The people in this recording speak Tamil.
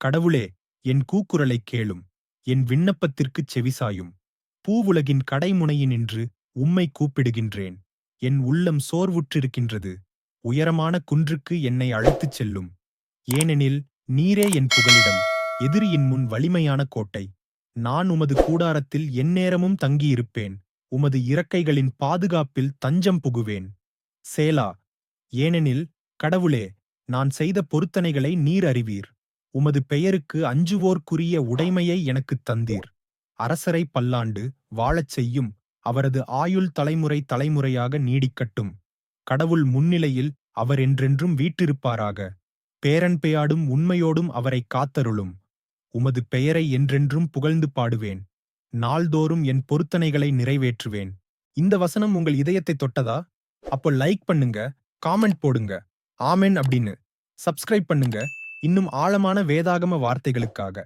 கடவுளே என் கூக்குரலைக் கேளும் என் விண்ணப்பத்திற்குச் செவிசாயும் பூவுலகின் கடைமுனையினின்று உம்மை கூப்பிடுகின்றேன். என் உள்ளம் சோர்வுற்றிருக்கின்றது. உயரமான குன்றுக்கு என்னை அழைத்துச் செல்லும். ஏனெனில் நீரே என் புகலிடம் எதிரியின் முன் வலிமையான கோட்டை. நான் உமது கூடாரத்தில் எந்நேரமும் தங்கியிருப்பேன். உமது இறக்கைகளின் பாதுகாப்பில் தஞ்சம் புகுவேன். சேலா ஏனெனில் கடவுளே நான் செய்த பொருத்தனைகளை நீர் அறிவீர். உமது பெயருக்கு அஞ்சுவோர்க்குரிய உடைமையை எனக்குத் தந்தீர். அரசரை பல்லாண்டு வாழச் செய்யும் அவரது ஆயுள் தலைமுறை தலைமுறையாக நீடிக்கட்டும். கடவுள் முன்னிலையில் அவர் என்றென்றும் வீட்டிருப்பாராக. பேரன் பெயாடும் உண்மையோடும் அவரை காத்தருளும். உமது பெயரை என்றென்றும் புகழ்ந்து பாடுவேன். நாள்தோறும் என் பொருத்தனைகளை நிறைவேற்றுவேன். இந்த வசனம் உங்கள் இதயத்தை தொட்டதா? அப்போ லைக் பண்ணுங்க காமெண்ட் போடுங்க. ஆமென் அப்படின்னு. சப்ஸ்கிரைப் பண்ணுங்க. இன்னும் ஆழமான வேதாகம வார்த்தைகளுக்காக.